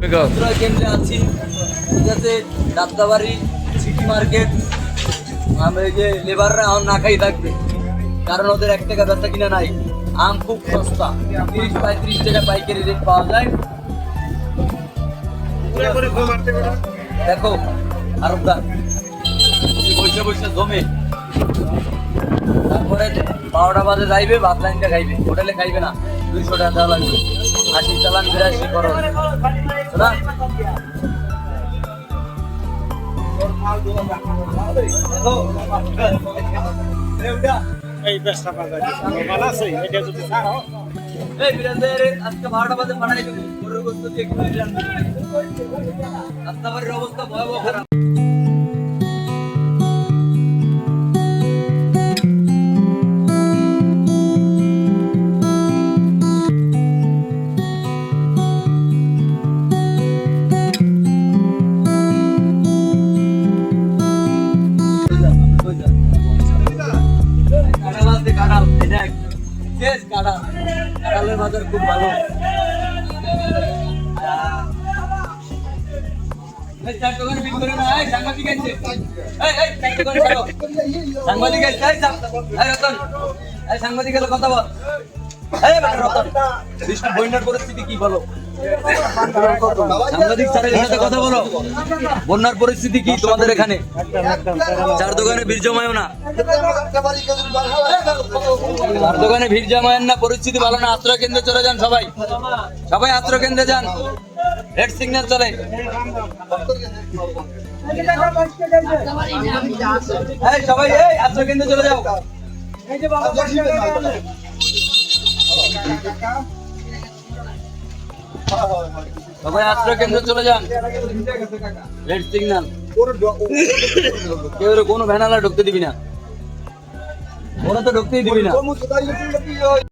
কেন্দ্রে আছি ঠিক আছে দাবদাবাড়ি সিটি মার্কেট আমরা এই যে লেবাররা এখন না খাই থাকবে। কারণ ওদের এক টাকা ব্যবসা কিনা নাই। আম খুব সস্তা। তিরিশ পঁয়ত্রিশ টাকা পাইকারি রেট পাওয়া যায়। দেখো আরবদার বসে বসে জমে তারপরে বারোটা বাজে যাইবে ভাত লাইনটা খাইবে। হোটেলে খাইবে না। দুইশো টাকা দেওয়া লাগবে। আশি চালান বিরাশি করো। এই ব্যবসা বাজার ভালো আছে এটা যদি ছাড়ো এই বিরাজের আজকে বারোটা বাজে পাঠাই দেবো গরুর গোস্ত দিয়ে একটু অবস্থা ভয়াবহ খারাপ। শেষ কাঁঠাল। কাঁঠালের বাজার খুব ভালো। সাংবাদিক আছে। সাংবাদিক এই সাংবাদিক কথা বন্যার পরিস্থিতি কি বলো? কথা বলো। বন্যার পরিস্থিতি কি তোমাদের এখানে? চার দোকানে ভিড় জমায়ও না। চার দোকানে ভিড় জমায়েন না, পরিস্থিতি ভালো না। আশ্রয় কেন্দ্রে চলে যান সবাই। সবাই আশ্রয় কেন্দ্রে যান। রেড সিগন্যাল চলে। সবাই, এই কেন্দ্রে চলে যাও। সবাই আশ্রয় কেন্দ্রে চলে যান। রেড সিগন্যাল কেউ কোনো ভ্যানালা ঢুকতে দিবি না। ওরা তো ঢুকতেই দিবি না।